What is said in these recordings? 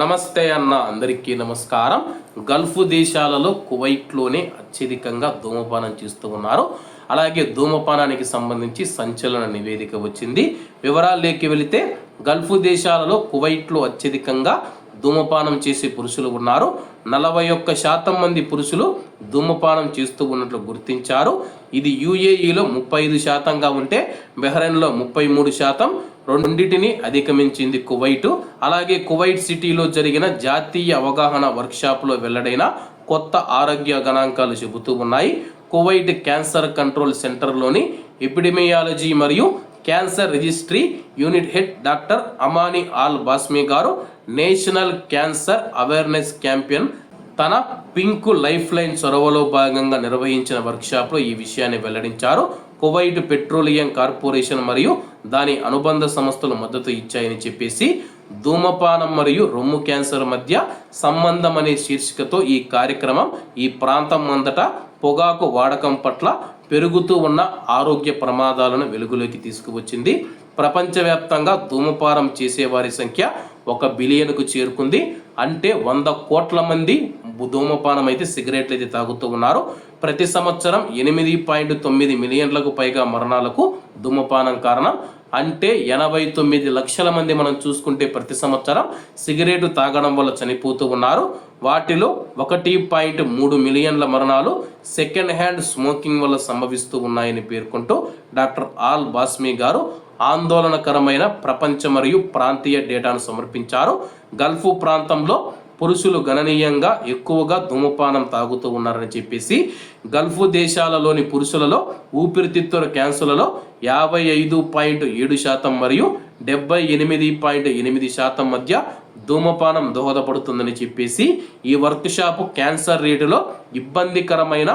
నమస్తే అన్న అందరికీ నమస్కారం. గల్ఫ్ దేశాలలో కువైట్లోనే అత్యధికంగా ధూమపానం చేస్తూ ఉన్నారు. అలాగే ధూమపానానికి సంబంధించి సంచలన నివేదిక వచ్చింది. వివరాల్లోకి వెళితే గల్ఫ్ దేశాలలో కువైట్లో అత్యధికంగా ధూమపానం చేసే పురుషులు ఉన్నారు. నలభై ఒక్క శాతం మంది పురుషులు ధూమపానం చేస్తూ ఉన్నట్లు గుర్తించారు. ఇది యుఏఈలో ముప్పై ఐదు శాతంగా ఉంటే బెహ్రెన్లో ముప్పై మూడు శాతం రెండింటిని అధిగమించింది కువైట్. అలాగే కువైట్ సిటీలో జరిగిన జాతీయ అవగాహన వర్క్షాప్లో వెల్లడైన కొత్త ఆరోగ్య గణాంకాలు చెబుతూ ఉన్నాయి. కువైట్ క్యాన్సర్ కంట్రోల్ సెంటర్లోని ఎపిడమియాలజీ మరియు cancer registry unit head doctor Amani al Basmi గారు నేషనల్ క్యాన్సర్ అవేర్నెస్ క్యాంపెయిన్ తన పింక్ లైఫ్ లైన్ చొరవలో భాగంగా నిర్వహించిన వర్క్షాప్లో ఈ విషయాన్ని వెల్లడించారు. కువైట్ పెట్రోలియం కార్పొరేషన్ మరియు దాని అనుబంధ సంస్థలు మద్దతు ఇచ్చాయని చెప్పేసి ధూమపానం మరియు రొమ్ము క్యాన్సర్ మధ్య సంబంధం అనే శీర్షికతో ఈ కార్యక్రమం ఈ ప్రాంతం అంతటా పొగాకు వాడకం పట్ల పెరుగుతూ ఉన్న ఆరోగ్య ప్రమాదాలను వెలుగులోకి తీసుకువచ్చింది. ప్రపంచవ్యాప్తంగా ధూమపానం చేసేవారి సంఖ్య ఒక బిలియన్కు చేరుకుంది. అంటే వంద కోట్ల మంది ధూమపానం అయితే సిగరెట్లు అయితే తాగుతూ ఉన్నారు. ప్రతి సంవత్సరం ఎనిమిది పాయింట్ తొమ్మిది మిలియన్లకు పైగా మరణాలకు ధూమపానం కారణం అంటే ఎనభై తొమ్మిది లక్షల మంది మనం చూసుకుంటే ప్రతి సంవత్సరం సిగరెట్ తాగడం వల్ల చనిపోతూ ఉన్నారు. వాటిలో ఒకటి పాయింట్ మూడు మిలియన్ల మరణాలు సెకండ్ హ్యాండ్ స్మోకింగ్ వల్ల సంభవిస్తూ ఉన్నాయని పేర్కొంటూ డాక్టర్ ఆల్ బాస్మి గారు ఆందోళనకరమైన ప్రపంచ మరియు ప్రాంతీయ డేటాను సమర్పించారు. గల్ఫ్ ప్రాంతంలో పురుషులు గణనీయంగా ఎక్కువగా ధూమపానం తాగుతూ ఉన్నారని చెప్పేసి గల్ఫ్ దేశాలలోని పురుషులలో ఊపిరితిత్తుల క్యాన్సర్లలో యాభై ఐదు పాయింట్ ఏడు శాతం మరియు డెబ్బై ఎనిమిది పాయింట్ ఎనిమిది శాతం మధ్య ధూమపానం దోహదపడుతుందని చెప్పేసి ఈ వర్క్షాప్ క్యాన్సర్ రేటులో ఇబ్బందికరమైన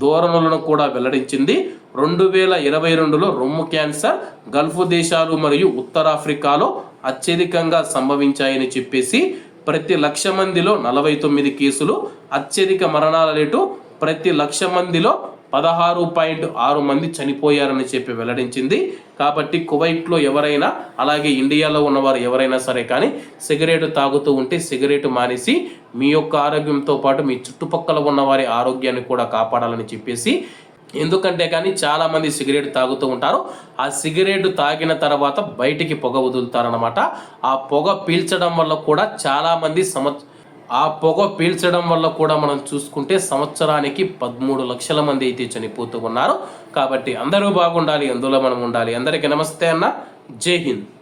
ధోరణులను కూడా వెల్లడించింది. రెండు వేల ఇరవై రెండులో రొమ్ము క్యాన్సర్ గల్ఫ్ దేశాలు మరియు ఉత్తరాఫ్రికాలో అత్యధికంగా సంభవించాయని చెప్పేసి ప్రతి లక్ష మందిలో నలభై తొమ్మిది కేసులు అత్యధిక మరణాల రేటు ప్రతి లక్ష మందిలో పదహారు పాయింట్ ఆరు మంది చనిపోయారని చెప్పి వెల్లడించింది. కాబట్టి కువైట్లో ఎవరైనా అలాగే ఇండియాలో ఉన్నవారు ఎవరైనా సరే కానీ సిగరెట్ తాగుతూ ఉంటే సిగరెట్ మానేసి మీ యొక్క ఆరోగ్యంతో పాటు మీ చుట్టుపక్కల ఉన్న వారి ఆరోగ్యాన్ని కూడా కాపాడాలని చెప్పేసి ఎందుకంటే కానీ చాలామంది సిగరెట్ తాగుతూ ఉంటారు. ఆ సిగరెట్ తాగిన తర్వాత బయటికి పొగ వదులుతారనమాట ఆ పొగ పీల్చడం వల్ల కూడా చాలామంది సంవత్స ఆ పొగ పీల్చడం వల్ల కూడా మనం చూసుకుంటే సంవత్సరానికి పదమూడు లక్షల మంది అయితే చనిపోతూ ఉన్నారు. కాబట్టి అందరూ బాగుండాలి అందులో మనం ఉండాలి. అందరికీ నమస్తే అన్న. జై హింద్.